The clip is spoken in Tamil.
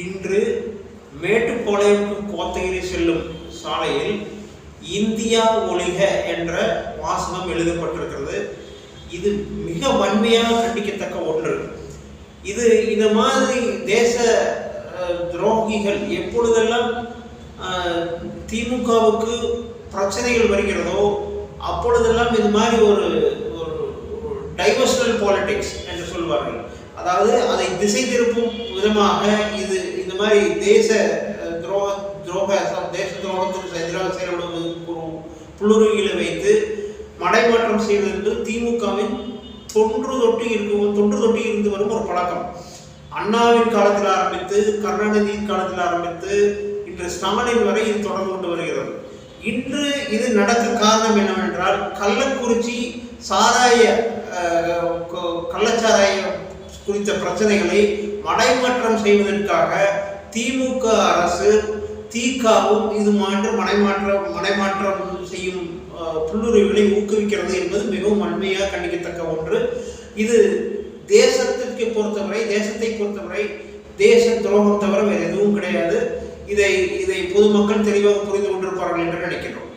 இன்று மேட்டுப்பாளையம் கோத்தகிரி செல்லும் சாலையில் இந்தியா ஒளிக என்ற வாசகம் எழுதப்பட்டிருக்கிறது. இது மிக வன்மையாக கண்டிக்கத்தக்க ஒன்று. இது இந்த மாதிரி தேச துரோகிகள் எப்பொழுதெல்லாம் திமுகவுக்கு பிரச்சனைகள் வருகிறதோ அப்பொழுதெல்லாம் இது மாதிரி ஒரு ஒரு டைவர்ஷனல் பாலிடிக்ஸ் என்று சொல்வார்கள். அதாவது அதை திசை திருப்பும் விதமாக இது இந்த மாதிரி தேச துரோக துரோக தேச துரோகத்திற்கு எதிராக செயல்படுவது ஒரு புல்லுருவிகளை வைத்து மடைமாற்றம் செய்வது என்பது திமுகவின் தொன்று தொட்டு இருக்கும் தொன்று தொட்டி இருந்து வரும் ஒரு பழக்கம். அண்ணாவின் காலத்தில் ஆரம்பித்து கருணாநிதியின் காலத்தில் ஆரம்பித்து இன்று ஸ்டாலின் வரை இது தொடர்ந்து கொண்டு வருகிறது. இன்று இது நடக்க காரணம் என்னவென்றால் கள்ளக்குறிச்சி சாராய குறித்த பிரச்சனைகளை மடைமாற்றம் செய்வதற்காக திமுக அரசு தீகாவும் இது மாற்று மடைமாற்றம் மடைமாற்றம் செய்யும் புல்லுரிவுகளை ஊக்குவிக்கிறது என்பது மிகவும் அண்மையாக கண்டிக்கத்தக்க ஒன்று. இது தேசத்திற்கு பொறுத்தவரை தேசத்தை பொறுத்தவரை தேச துரோகம் தவிர வேறு எதுவும் கிடையாது. இதை இதை பொதுமக்கள் தெளிவாக புரிந்து கொண்டிருப்பார்கள் என்று நினைக்கிறோம்